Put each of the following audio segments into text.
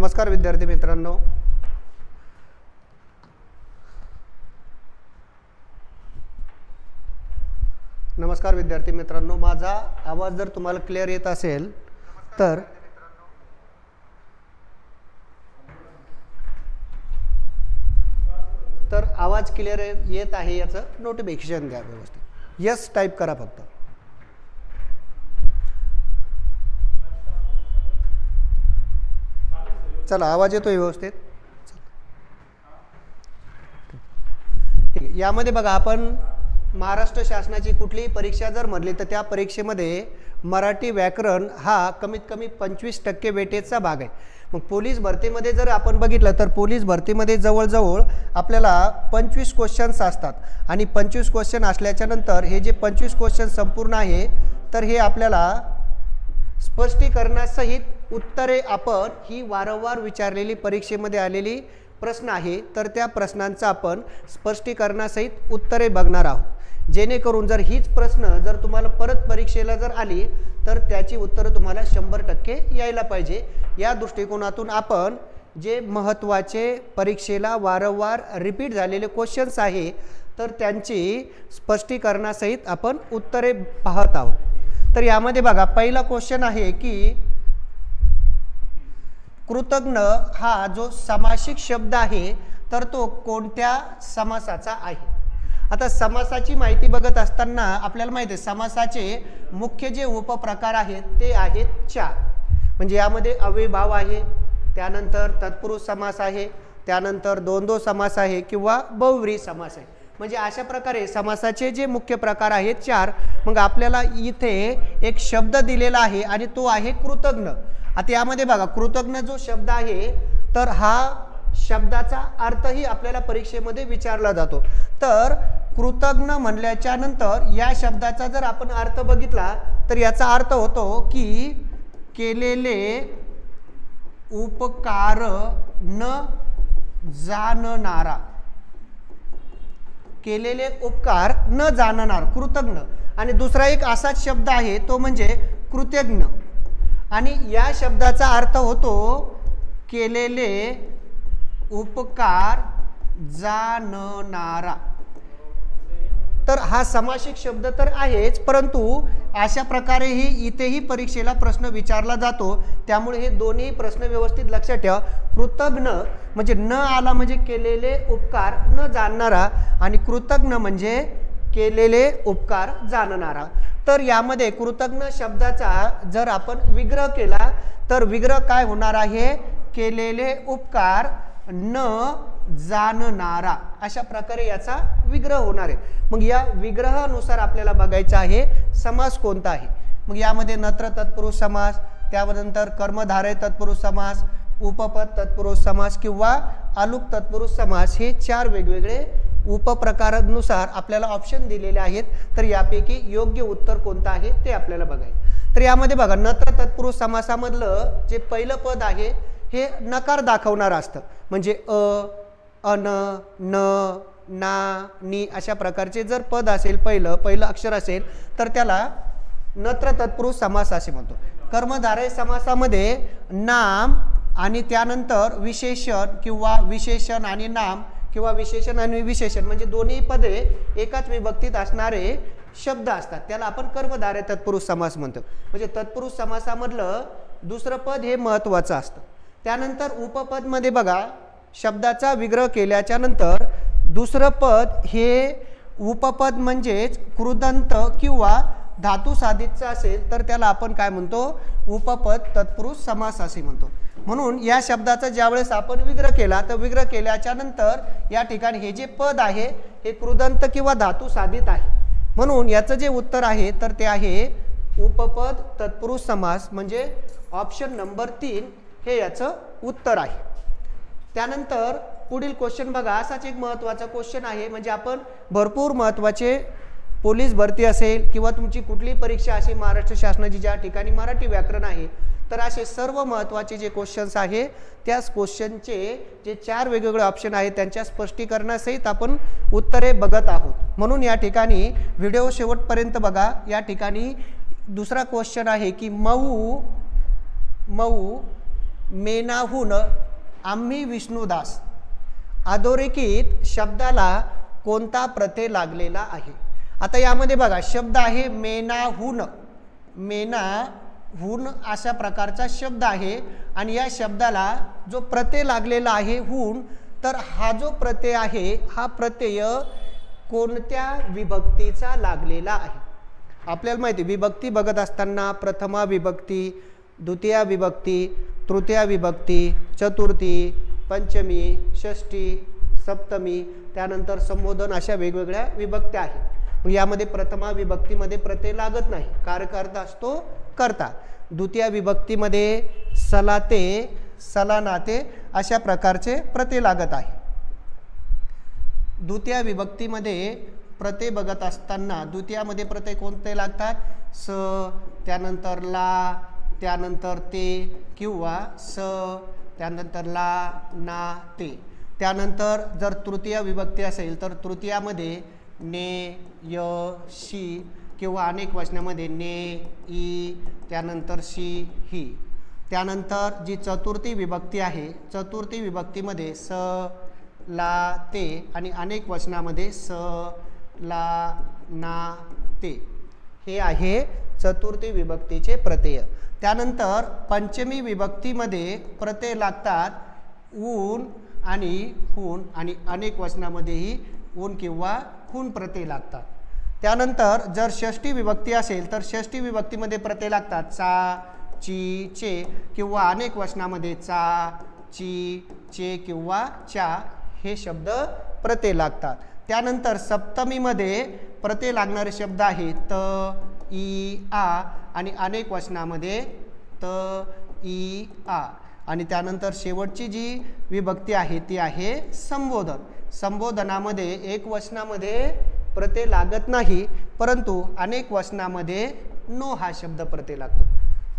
नमस्कार विद्यार्थी मित्रांनो. नमस्कार विद्यार्थी मित्रांनो माझा आवाज जर तुम्हाला क्लिअर येत असेल तर तर आवाज क्लिअर येत आहे याचं नोटिफिकेशन द्या व्यवस्थित. यस टाईप करा फक्त. चला आवाज येतोय व्यवस्थित. ठीक आहे यामध्ये बघा आपण महाराष्ट्र शासनाची कुठलीही परीक्षा जर म्हणली तर त्या परीक्षेमध्ये मराठी व्याकरण हा कमीत कमी पंचवीस टक्के वेटेजचा भाग आहे. मग पोलीस भरतीमध्ये जर आपण बघितलं तर पोलीस भरतीमध्ये जवळजवळ आपल्याला पंचवीस क्वेश्चन्स असतात. आणि पंचवीस क्वेश्चन असल्याच्यानंतर हे जे पंचवीस क्वेश्चन संपूर्ण आहे तर हे आपल्याला स्पष्टीकरणासहित उत्तरे आपण ही वारंवार विचारलेली परीक्षेमध्ये आलेली प्रश्न आहे तर त्या प्रश्नांचं आपण स्पष्टीकरणासहित उत्तरे बघणार आहोत. जेणेकरून जर हीच प्रश्न जर तुम्हाला परत परीक्षेला जर आली तर त्याची उत्तरं तुम्हाला शंभर टक्के यायला पाहिजे. या दृष्टिकोनातून आपण जे महत्त्वाचे परीक्षेला वारंवार रिपीट झालेले क्वेश्चन्स आहे तर त्यांची स्पष्टीकरणासहित आपण उत्तरे पाहत आहोत. तर यामध्ये बघा पहिला क्वेश्चन आहे की कृतज्ञ हा जो समासिक शब्द आहे तर तो कोणत्या समासाचा आहे? आता समासाची माहिती बघत असताना आपल्याला माहिती आहे समासाचे मुख्य जे उपप्रकार आहेत ते आहेत चार. म्हणजे यामध्ये अव्ययभाव आहे त्यानंतर तत्पुरुष समास आहे त्यानंतर द्वंद्व समास आहे किंवा बहुव्री समास आहे. म्हणजे अशा प्रकारे समासाचे जे मुख्य प्रकार आहेत चार मग आपल्याला इथे एक शब्द दिलेला आहे आणि तो आहे कृतज्ञ. आता यामध्ये बघा कृतज्ञ जो शब्द आहे तर हा शब्दाचा अर्थही आपल्याला परीक्षेमध्ये विचारला जातो. तर कृतज्ञ म्हणल्याच्या नंतर या शब्दाचा जर आपण अर्थ बघितला तर याचा अर्थ होतो की केलेले उपकार न जाणणारा. केलेले उपकार न जाणणार कृतज्ञ. आणि दुसरा एक असाच शब्द आहे तो म्हणजे कृतज्ञ. आणि या शब्दाचा अर्थ होतो केलेले उपकार जाणणारा. तर हा समासिक शब्द तर आहेच परंतु अशा प्रकारेही इथेही परीक्षेला प्रश्न विचारला जातो. त्यामुळे हे दोन्ही प्रश्न व्यवस्थित लक्षात ठेवा. कृतज्ञ म्हणजे न आला म्हणजे केलेले उपकार न जाणणारा आणि कृतज्ञ म्हणजे केलेले उपकार जाणणारा. तर यामध्ये कृतज्ञ शब्दाचा जर आपण विग्रह केला तर विग्रह काय होणार आहे? केलेले उपकार न जाणणारा. अशा प्रकारे याचा विग्रह होणार आहे. मग या विग्रहानुसार आपल्याला बघायचं आहे समास कोणता आहे? मग यामध्ये नत्र तत्पुरुष समास त्यानंतर कर्मधारय तत्पुरुष समास उपपद तत्पुरुष समास किंवा आलुक तत्पुरुष समास हे चार वेगवेगळे उपप्रकारानुसार आपल्याला ऑप्शन दिलेले आहेत. तर यापैकी योग्य उत्तर कोणतं आहे ते आपल्याला बघायचं तर यामध्ये बघा नत्र तत्पुरुष समासामधलं जे पहिलं पद आहे हे नकार दाखवणारं असतं. म्हणजे अ अन न ना नी अशा प्रकारचे जर पद असेल पहिलं पहिलं अक्षर असेल तर त्याला नत्र तत्पुरुष समास असे म्हणतो. कर्मधारय समासामध्ये नाम आणि त्यानंतर विशेषण किंवा विशेषण आणि नाम किंवा विशेषण आणि विशेषण म्हणजे दोन्ही पदे एकाच विभक्तीत असणारे शब्द असतात. त्याला आपण कर्मधारय तत्पुरुष समास म्हणतो. म्हणजे तत्पुरुष समासामधलं दुसरं पद हे महत्त्वाचं असतं. त्यानंतर उपपदमध्ये बघा शब्दाचा विग्रह केल्याच्यानंतर दुसरं पद हे उपपद म्हणजेच कृदंत किंवा धातू साधितचं असेल तर त्याला आपण काय म्हणतो? उपपद तत्पुरुष समास असे म्हणतो. म्हणून या शब्दाचा ज्यावेळेस आपण विग्रह केला तर विग्रह केल्याच्यानंतर या ठिकाणी हे जे पद आहे हे कृदंत किंवा धातू साधित आहे. म्हणून याचं जे उत्तर आहे तर ते आहे उपपद तत्पुरुष समास म्हणजे ऑप्शन नंबर तीन हे याचं उत्तर आहे. त्यानंतर पुढील क्वेश्चन बघा. असाच एक महत्त्वाचा क्वेश्चन आहे. म्हणजे आपण भरपूर महत्त्वाचे पोलीस भरती असेल किंवा तुमची कुठली परीक्षा असेल महाराष्ट्र शासनाची ज्या ठिकाणी मराठी व्याकरण आहे तर असे सर्व महत्त्वाचे जे क्वेश्चन्स आहे त्याच क्वेश्चनचे जे चार वेगवेगळे ऑप्शन आहेत त्यांच्या स्पष्टीकरणासहित आपण उत्तरे बघत आहोत. म्हणून या ठिकाणी व्हिडिओ शेवटपर्यंत बघा. या ठिकाणी दुसरा क्वेश्चन आहे की मऊ मऊ मेनाहून आम्ही विष्णुदास. अधोरेखित शब्दाला कोणता प्रत्यय लागलेला आहे? आता यामध्ये बघा शब्द आहे मेनाहून. मेनाहून अशा प्रकारचा शब्द आहे आणि या शब्दाला जो प्रत्यय लागलेला आहे हून तर हा जो प्रत्यय आहे हा प्रत्यय कोणत्या विभक्तीचा लागलेला आहे? आपल्याला माहिती आहे, विभक्ती बघत असताना प्रथमा विभक्ती द्वितीया विभक्ती तृतीया विभक्ती चतुर्थी पंचमी षष्टी सप्तमी त्यानंतर संबोधन अशा वेगवेगळ्या विभक्त्या आहेत. यामध्ये प्रथमा विभक्तीमध्ये प्रत्यय लागत नाही. कारकर्ता असतो करता. द्वितीय विभक्तीमध्ये सलाते सलानाते अशा प्रकारचे प्रत्यय लागत आहे. द्वितीय विभक्तीमध्ये प्रत्यय बघत असताना द्वितीयामध्ये प्रत्यय कोणते लागतात? स त्यानंतर ला त्यानंतर ते किंवा स त्यानंतर ला ना ते. त्यानंतर जर तृतीय विभक्ती असेल तर तृतीयामध्ये ने य शी किंवा अनेक वचनामध्ये ने ई त्यानंतर शी ही. त्यानंतर जी चतुर्थी विभक्ती आहे चतुर्थी विभक्तीमध्ये स ला ते आणि अनेक वचनामध्ये स ला ना ते. हे आहे चतुर्थी विभक्तीचे प्रत्यय त्यानंतर पंचमी विभक्तीमध्ये प्रत्यय लागतात. ऊन आणि खून आणि अनेक वचनामध्येही ऊन किंवा खून प्रत्यय लागतात. त्यानंतर जर षष्टी विभक्ती असेल तर षष्टी विभक्तीमध्ये प्रत्यय लागतात. चा ची चे किंवा अनेक वचनामध्ये चा ची चे किंवा चा हे शब्द प्रत्यय लागतात. त्यानंतर सप्तमीमध्ये प्रत्यय लागणारे शब्द आहेत त ई आ आणि अनेक वचनामध्ये त ई आ. आणि त्यानंतर शेवटची जी विभक्ती आहे ती आहे संबोधन. संबोधनामध्ये एक वचनामध्ये प्रत्यय लागत नाही परंतु अनेक वचनामध्ये नो हा शब्द प्रत्यय लागतो.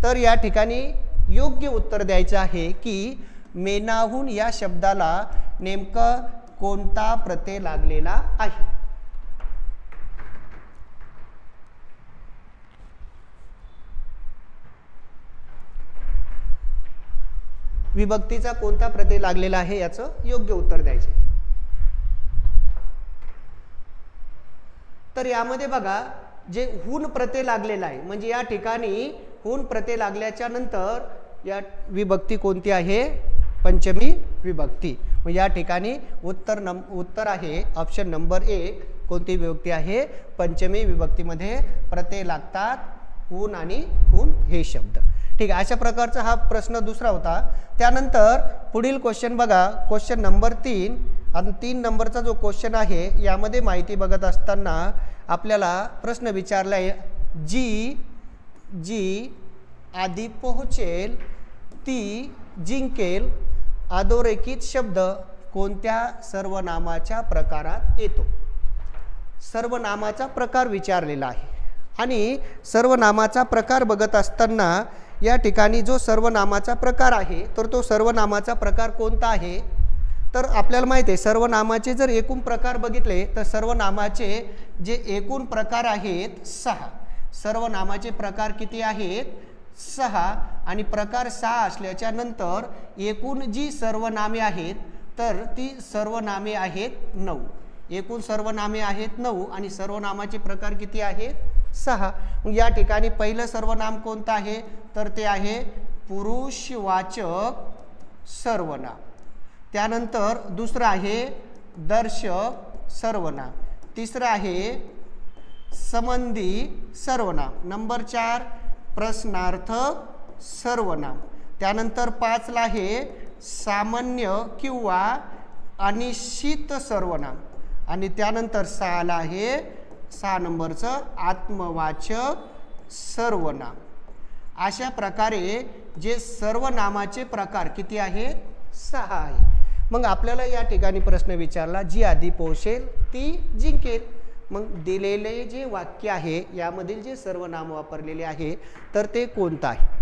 तर या ठिकाणी योग्य उत्तर द्यायचं आहे की मेनाहून या शब्दाला नेमकं कोणता प्रत्यय लागलेला आहे? विभक्तीचा कोणता प्रत्यय लागलेला आहे याचं योग्य उत्तर द्यायचं तर यामध्ये बघा जे हून प्रत्यय लागलेला आहे म्हणजे या ठिकाणी हून प्रत्यय लागल्याच्या नंतर या विभक्ती कोणती आहे? पंचमी विभक्ती. मग या ठिकाणी उत्तर नम उत्तर आहे ऑप्शन नंबर एक कोणती विभक्ती आहे? पंचमी विभक्तीमध्ये प्रत्यय लागतात हून आणि हून हे शब्द. ठीक आहे अशा प्रकारचा हा प्रश्न दुसरा होता. त्यानंतर पुढील क्वेश्चन बघा. क्वेश्चन नंबर तीन आणि तीन नंबरचा जो क्वेश्चन आहे यामध्ये माहिती बघत असताना आपल्याला प्रश्न विचारला आहे जी जी आधी पोहोचेल ती जिंकेल अधोरेखित शब्द कोणत्या सर्वनामाच्या प्रकारात येतो? सर्वनामाचा प्रकार विचारलेला आहे. आणि सर्वनामाचा प्रकार बघत असताना या ठिकाणी जो सर्वनामाचा प्रकार आहे तर तो सर्वनामाचा प्रकार कोणता आहे? तर आपल्याला माहिती आहे सर्वनामाचे जर एकूण प्रकार बघितले तर सर्वनामाचे जे एकूण प्रकार आहेत सहा. सर्वनामाचे प्रकार किती आहेत? सहा. आणि प्रकार सहा असल्याच्या नंतर एकूण जी सर्वनामे आहेत तर ती सर्वनामे आहेत नऊ. एकूण सर्वनामे आहेत नऊ आणि सर्वनामाचे प्रकार किती आहेत? सहा. या ठिकाणी पहिलं सर्वनाम कोणतं आहे? तर ते आहे पुरुषवाचक सर्वनाम. त्यानंतर दुसरं आहे दर्शक सर्वनाम. तिसरं आहे संबंधी सर्वनाम. नंबर चार प्रश्नार्थक सर्वनाम. त्यानंतर पाचला आहे सामान्य किंवा अनिश्चित सर्वनाम. आणि त्यानंतर सहाला आहे सहा नंबरचं आत्मवाचक सर्वनाम. अशा प्रकारे जे सर्वनामाचे प्रकार किती आहे? सहा आहे. मग आपल्याला या ठिकाणी प्रश्न विचारला जी आधी पोहोचेल ती जिंकेल. मग दिलेले जे वाक्य आहे यामधील जे सर्वनाम वापरलेले आहे तर ते कोणतं आहे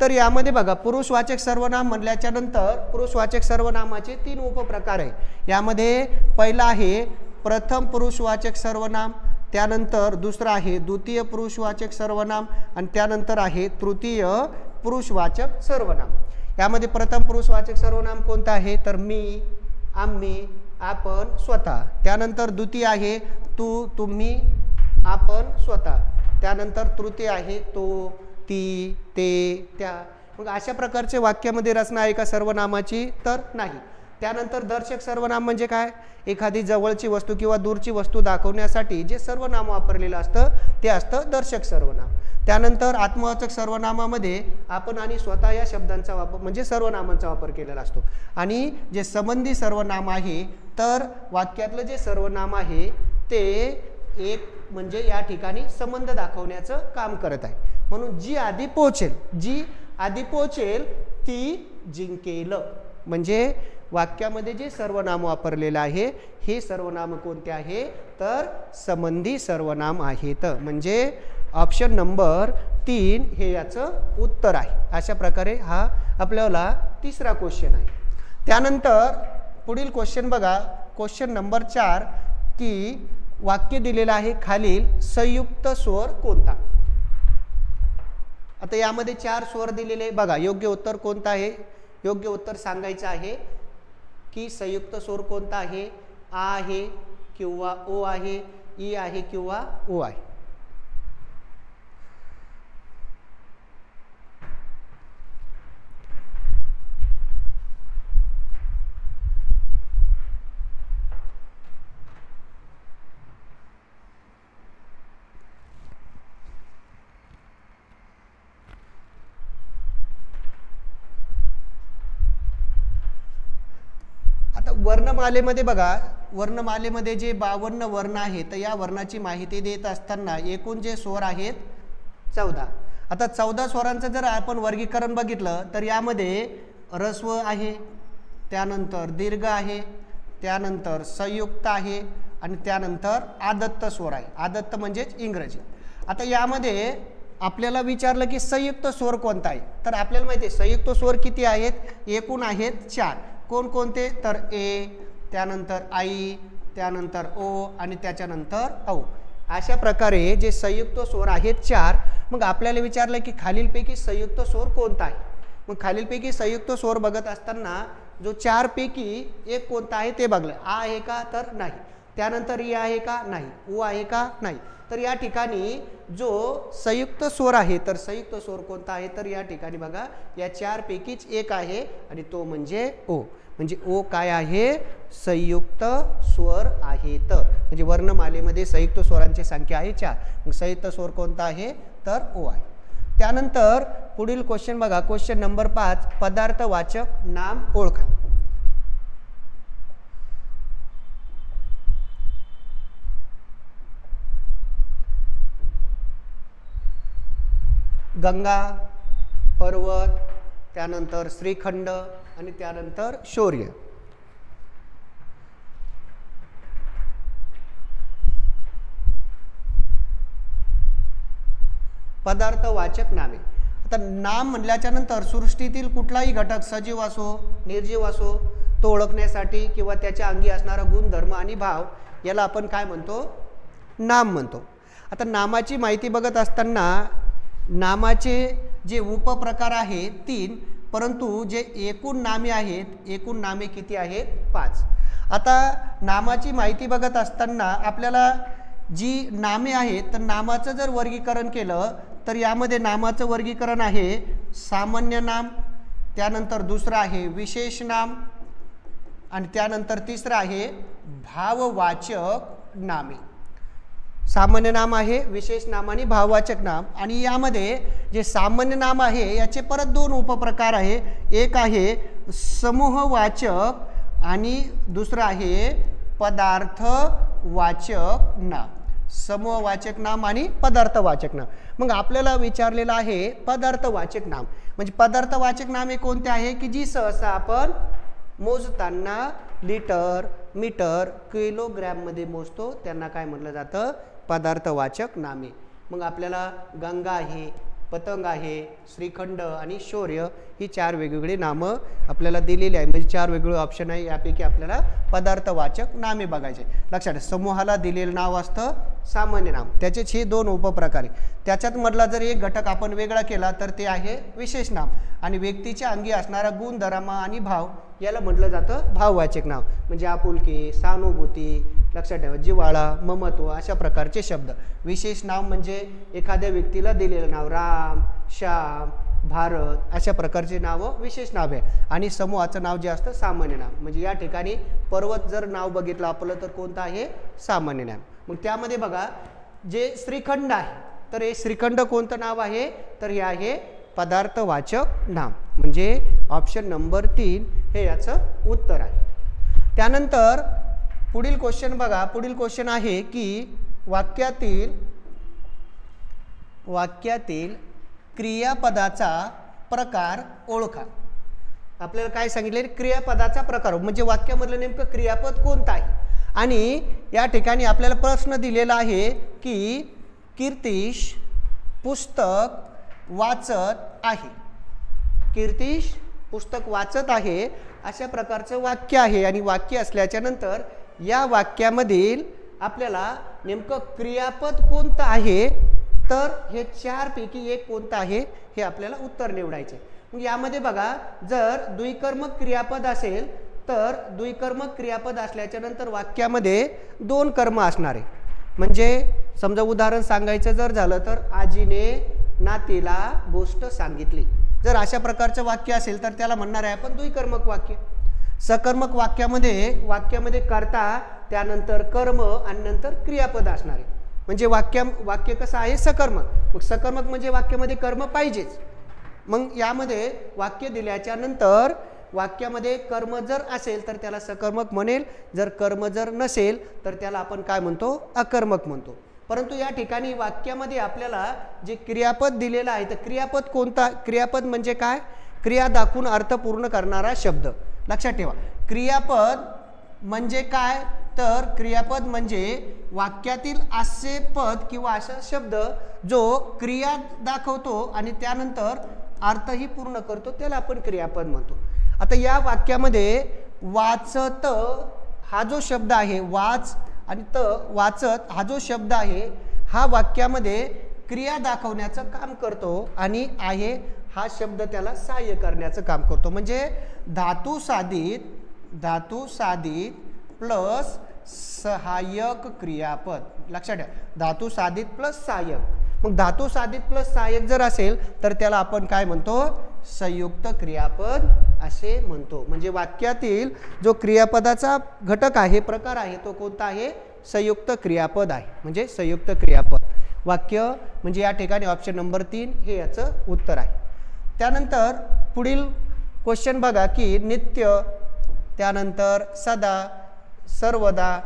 तर यामध्ये बघा पुरुषवाचक सर्वनाम म्हणल्याच्या नंतर पुरुषवाचक सर्वनामाचे तीन उपप्रकार आहे. यामध्ये पहिला आहे प्रथम पुरुषवाचक सर्वनाम त्यानंतर दुसरं आहे द्वितीय पुरुषवाचक सर्वनाम आणि त्यानंतर आहे तृतीय पुरुषवाचक सर्वनाम. यामध्ये प्रथम पुरुषवाचक सर्वनाम कोणतं आहे? तर मी आम्ही आपण स्वतः. त्यानंतर द्वितीय आहे तू तुम्ही आपण स्वतः. त्यानंतर तृतीय आहे तो ती ते त्या. मग अशा प्रकारचे वाक्यामध्ये रचना आहे का सर्वनामाची? तर नाही. त्यानंतर दर्शक सर्वनाम म्हणजे काय? एखादी जवळची वस्तू किंवा दूरची वस्तू दाखवण्यासाठी जे सर्वनाम वापरलेलं असतं ते असतं दर्शक सर्वनाम त्यानंतर आत्मवाचक सर्वनामामध्ये आपण आणि स्वतः या शब्दांचा वापर म्हणजे सर्वनामांचा वापर केलेला असतो. आणि जे संबंधी सर्वनाम आहे तर वाक्यातलं जे सर्वनाम आहे ते एक म्हणजे या ठिकाणी संबंध दाखवण्याचं काम करत आहे. म्हणून जी आधी पोहोचेल जी आधी पोहोचेल ती जिंकेल. म्हणजे वाक्यामध्ये जे सर्वनाम वापरलेलं आहे हे सर्वनाम कोणते आहे? तर संबंधी सर्वनाम आहेत. म्हणजे ऑप्शन नंबर तीन हे याचं उत्तर आहे. अशा प्रकारे हा आपल्याला तिसरा क्वेश्चन आहे. त्यानंतर पुढील क्वेश्चन बघा. क्वेश्चन नंबर चार की वाक्य दिलेलं आहे खालील संयुक्त स्वर कोणता? आता यामध्ये चार स्वर दिलेले बघा योग्य उत्तर कोणतं आहे? योग्य उत्तर सांगायचं आहे. की संयुक्त स्वर कोणता आहे? आ आहे किंवा ओ आहे ई आहे किंवा ओ आहे आता वर्णमालेमध्ये बघा वर्णमालेमध्ये जे बावन्न वर्ण आहेत तर या वर्णाची माहिती देत असताना एकूण जे स्वर आहेत चौदा. आता चौदा स्वरांचं जर आपण वर्गीकरण बघितलं तर यामध्ये रस्व आहे त्यानंतर दीर्घ आहे त्यानंतर संयुक्त आहे आणि त्यानंतर आदत्त स्वर आहे. आदत्त म्हणजेच इंग्रजी. आता यामध्ये आपल्याला विचारलं की संयुक्त स्वर कोणता आहे? तर आपल्याला माहिती आहे संयुक्त स्वर किती आहेत? एकूण आहेत चार. कोणकोणते? तर ए त्यानंतर आई त्यानंतर ओ आणि त्याच्यानंतर औ. अशा प्रकारे जे संयुक्त स्वर आहेत चार मग आपल्याला विचारलं की खालीलपैकी संयुक्त स्वर कोणता आहे? मग खालीलपैकी संयुक्त स्वर बघत असताना जो चारपैकी एक कोणता आहे ते बघलं. आ आहे का? तर नाही. त्यानंतर ई आहे का? नाही. ऊ आहे का? नाही. तर या ठिकाणी जो संयुक्त स्वर आहे तर संयुक्त स्वर कोणता आहे? तर या ठिकाणी बघा या चारपैकीच एक आहे आणि तो म्हणजे ओ. म्हणजे ओ काय आहे? संयुक्त स्वर आहेत. म्हणजे वर्णमालेमध्ये संयुक्त स्वरांची संख्या आहे चार. संयुक्त स्वर कोणता आहे? तर ओ आहे. त्यानंतर पुढील क्वेश्चन बघा. क्वेश्चन नंबर पाच पदार्थवाचक नाम ओळखा. गंगा पर्वत त्यानंतर श्रीखंड आणि त्यानंतर शौर्य. पदार्थ वाचक नामे. आता नाम म्हणल्याच्या नंतर सृष्टीतील कुठलाही घटक सजीव असो निर्जीव असो तो ओळखण्यासाठी किंवा त्याच्या अंगी असणारा गुणधर्म आणि भाव याला आपण काय म्हणतो? नाम म्हणतो. आता नामाची माहिती बघत असताना नामाचे जे उपप्रकार आहेत तीन परंतु जे एकूण नामे आहेत एकूण नामे किती आहेत? पाच. आता नामाची माहिती बघत असताना आपल्याला जी नामे आहेत तर नामाचं जर वर्गीकरण केलं तर यामध्ये नामाचं वर्गीकरण आहे सामान्य नाम त्यानंतर दुसरं आहे विशेष नाम आणि त्यानंतर तिसरं आहे भाववाचक नामे. सामान्य नाम आहे विशेष नाम आणि भाववाचक नाम. आणि यामध्ये जे सामान्य नाम आहे याचे परत दोन उपप्रकार आहे. एक आहे समूहवाचक आणि दुसरं आहे पदार्थवाचक नाम. समूहवाचक नाम आणि पदार्थवाचक नाम. मग आपल्याला विचारलेलं आहे पदार्थवाचक नाम. म्हणजे पदार्थवाचक नाम हे कोणते आहे? की जी सहसा आपण मोजताना लिटर मीटर किलोग्रॅममध्ये मोजतो त्यांना काय म्हटलं जातं? पदार्थवाचक नामे. मग आपल्याला गंगा आहे पतंग आहे श्रीखंड आणि शौर्य ही चार वेगवेगळी नामं आपल्याला दिलेली आहे म्हणजे चार वेगवेगळे ऑप्शन आहे. यापैकी आपल्याला पदार्थवाचक नामे बघायचे. लक्षात समूहाला दिलेलं नाव असतं सामान्य नाम. त्याचेच हे दोन उपप्रकार आहे त्याच्यात मधला जर एक घटक आपण वेगळा केला तर ते आहे विशेष नाम. आणि व्यक्तीच्या अंगी असणारा गुण दरामा आणि भाव याला म्हटलं जातं भाववाचक नाव. म्हणजे आपुलकी सहानुभूती लक्षात ठेवा. जिवाळा ममत्व अशा प्रकारचे शब्द. विशेष नाव म्हणजे एखाद्या व्यक्तीला दिलेलं नाव. राम श्याम भारत अशा प्रकारचे नावं विशेष नाव आहे. आणि समूहाचं नाव जे असतं सामान्य नाव म्हणजे या ठिकाणी पर्वत जर नाव बघितलं आपलं तर कोणतं आहे? सामान्य नाव मग त्यामध्ये बघा जे श्रीखंड आहे तर हे श्रीखंड कोणतं नाव आहे? तर हे आहे पदार्थवाचक नाम. म्हणजे ऑप्शन नंबर तीन हे याचं उत्तर आहे. त्यानंतर पुढील क्वेश्चन बघा. पुढील क्वेश्चन आहे की वाक्यातील वाक्यातील क्रियापदाचा प्रकार ओळखा. आपल्याला काय सांगितले? क्रियापदाचा प्रकार. म्हणजे वाक्यामधलं नेमकं क्रियापद कोणतं आहे? आणि या ठिकाणी आपल्याला प्रश्न दिलेला आहे की कीर्तिश पुस्तक वाचत आहे. कीर्तिश पुस्तक वाचत आहे अशा प्रकारचं वाक्य आहे. आणि वाक्य असल्याच्या नंतर या वाक्यामधील आपल्याला नेमकं क्रियापद कोणतं आहे? तर हे चारपैकी एक कोणतं आहे? हे आपल्याला उत्तर निवडायचे. मग यामध्ये बघा जर द्विकर्मक क्रियापद असेल तर द्विकर्मक क्रियापद असल्याच्या नंतर वाक्यामध्ये दोन कर्म असणार आहे. म्हणजे समजा उदाहरण सांगायचं जर झालं तर आजीने नातीला गोष्ट सांगितली. जर अशा प्रकारचं वाक्य असेल तर त्याला म्हणणार आहे आपण द्विकर्मक वाक्य. सकर्मक वाक्यामध्ये वाक्यामध्ये करता त्यानंतर कर्म आणि नंतर क्रियापद असणार आहे. म्हणजे वाक्य वाक्य कसं आहे? सकर्मक. मग सकर्मक म्हणजे वाक्यामध्ये कर्म पाहिजेच. मग यामध्ये वाक्य दिल्याच्या नंतर वाक्यामध्ये कर्म जर असेल तर त्याला सकर्मक म्हणेल. जर कर्म जर नसेल तर त्याला आपण काय म्हणतो? अकर्मक म्हणतो. परंतु या ठिकाणी वाक्यामध्ये आपल्याला जे क्रियापद दिलेलं आहे तर क्रियापद कोणता? क्रियापद म्हणजे काय? क्रिया दाखवून अर्थ पूर्ण करणारा शब्द. लक्षात ठेवा. क्रियापद म्हणजे काय? तर क्रियापद म्हणजे वाक्यातील असे पद किंवा असा शब्द जो क्रिया दाखवतो आणि त्यानंतर अर्थही पूर्ण करतो त्याला आपण क्रियापद म्हणतो. आता या वाक्यामध्ये वाचत हा जो शब्द आहे वाच आणि त वाचत हा जो शब्द आहे हा वाक्यामध्ये क्रिया दाखवण्याचं काम करतो आणि आहे हा शब्द त्याला सहाय्य करण्याचं काम करतो. म्हणजे धातू साधित धातू साधित प्लस सहाय्यक क्रियापद. लक्षात ठेवा. धातू साधित प्लस सहाय्यक. मग धातू साधित प्लस सहाय्यक जर असेल तर त्याला आपण काय म्हणतो? संयुक्त क्रियापद असे म्हणतो. म्हणजे वाक्यातील जो क्रियापदाचा घटक आहे प्रकार आहे तो कोणता आहे? संयुक्त क्रियापद आहे. म्हणजे संयुक्त क्रियापद. वाक्य म्हणजे या ठिकाणी ऑप्शन नंबर तीन हे याचं उत्तर आहे. त्यानंतर पुढील क्वेश्चन बघा की नित्य त्यानंतर सदा सर्वदा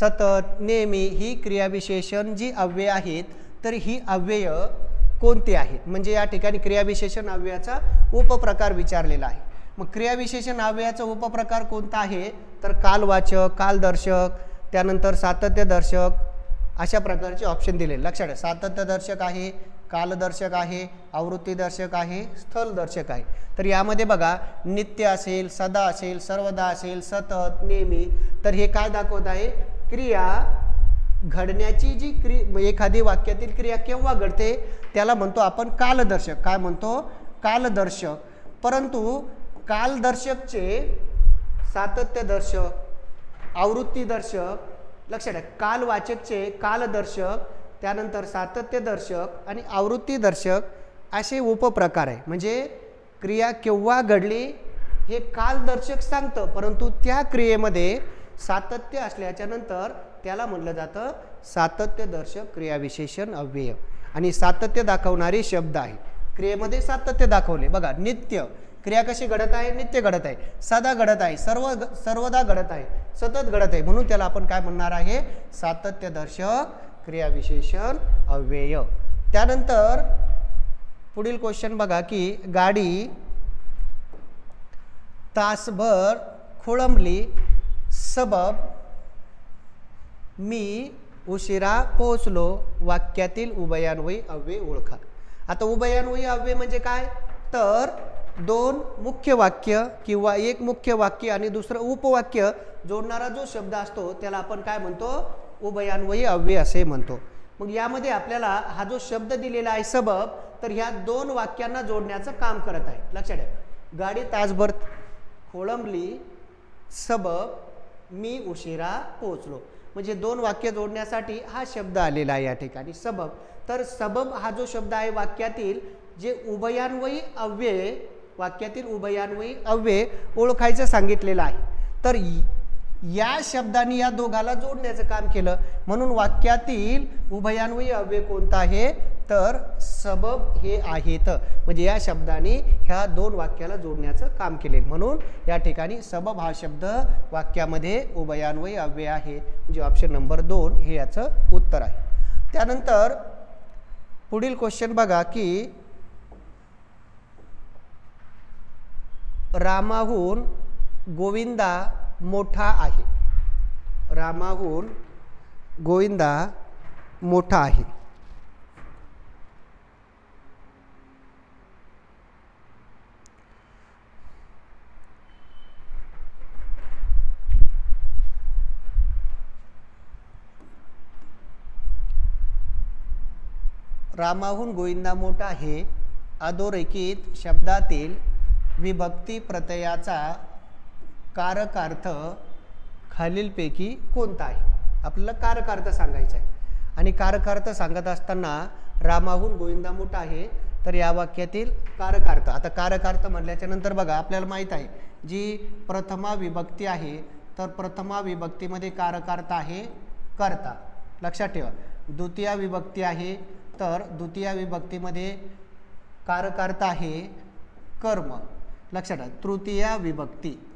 सतत नेहमी ही क्रियाविशेषण जी अव्यय आहेत तर ही अव्यय कोणती आहेत? म्हणजे या ठिकाणी क्रियाविशेषण अव्ययाचा उपप्रकार विचारलेला आहे. मग क्रियाविशेषण अव्ययाचा उपप्रकार कोणता आहे? तर कालवाचक कालदर्शक त्यानंतर सातत्यदर्शक अशा प्रकारचे ऑप्शन दिले लक्षात सातत्यदर्शक आहे कालदर्शक आहे आवृत्तीदर्शक आहे स्थलदर्शक आहे. तर यामध्ये बघा नित्य असेल सदा असेल सर्वदा असेल सतत नेहमी. तर हे काय दाखवत आहे? क्रिया घडण्याची जी क्रि एखादी वाक्यातील क्रिया केव्हा घडते? त्याला म्हणतो आपण कालदर्शक. काय म्हणतो? कालदर्शक. परंतु कालदर्शकचे सातत्यदर्शक आवृत्तीदर्शक लक्षात ठेवा कालवाचकचे कालदर्शक त्यानंतर सातत्यदर्शक आणि आवृत्तीदर्शक असे उपप्रकार आहे. म्हणजे क्रिया केव्हा घडली हे कालदर्शक सांगतं परंतु त्या क्रियेमध्ये सातत्य असल्याच्या नंतर त्याला म्हटलं जातं सातत्यदर्शक क्रियाविशेषण अव्यय. आणि सातत्य दाखवणारे शब्द आहे क्रियेमध्ये सातत्य दाखवले. बघा नित्य. क्रिया कशी घडत आहे? नित्य घडत आहे. सदा घडत आहे. सर्व सर्वदा घडत आहे. सतत घडत आहे. म्हणून त्याला आपण काय म्हणणार आहे? सातत्यदर्शक क्रियाविशेषण अव्यय. त्यानंतर पुढील क्वेश्चन बघा की गाडी तासभर खोळंबली सबब मी उशिरा पोहोचलो वाक्यातील उभयान्वयी अव्यय ओळखा. आता उभयान्वयी अव्यय म्हणजे काय? तर दोन मुख्य वाक्य किंवा एक मुख्य वाक्य आणि दुसरं उपवाक्य जोडणारा जो शब्द असतो त्याला आपण काय म्हणतो? उभयान्वयी अव्यय असे म्हणतो. मग यामध्ये आपल्याला हा जो शब्द दिलेला आहे सबब तर ह्या दोन वाक्यांना जोडण्याचं काम करत आहे. लक्षात ठेवा. गाडी तासभर खोळंबली सबब मी उशिरा पोहोचलो. म्हणजे दोन वाक्य जोडण्यासाठी हा शब्द आलेला आहे या ठिकाणी सबब. तर सबब हा जो शब्द आहे वाक्यातील जे उभयान्वयी अव्यय वाक्यातील उभयान्वयी अव्यय ओळखायचं सांगितलेलं आहे. तर या शब्दाने या दोघाला जोडण्याचं काम केलं. म्हणून वाक्यातील उभयान्वयी अव्यय कोणता आहे? तर सबब हे आहेत. म्हणजे या शब्दाने ह्या दोन वाक्याला जोडण्याचं काम केले म्हणून या ठिकाणी सबब हा शब्द वाक्यामध्ये उभयान्वयी अव्यय आहे. म्हणजे ऑप्शन नंबर दोन हे याचं उत्तर आहे. त्यानंतर पुढील क्वेश्चन बघा की रामाहून गोविंदा मोठा आहे. रामाहून गोविंदा मोठा आहे. रामाहून गोविंदा मोठा हे अधोरेखित शब्दातील विभक्ती प्रत्ययाचा कारकार्थ खालीलपैकी कोणता आहे आपल्याला कारकार्थ सांगायचा आहे आणि कारकार्थ सांगत असताना रामाहून गोविंदा मोठा आहे तर या वाक्यातील कारकार्थ आता कारकार्थ म्हटल्याच्या नंतर बघा आपल्याला माहीत आहे जी प्रथमा विभक्ती आहे तर प्रथमा विभक्तीमध्ये कारकार्थ आहे कर्ता. लक्षात ठेवा. द्वितीय विभक्ती आहे तर द्वितीय विभक्तीमध्ये कारकार्थ आहे कर्म. लक्षात ठेवा. तृतीय विभक्ती.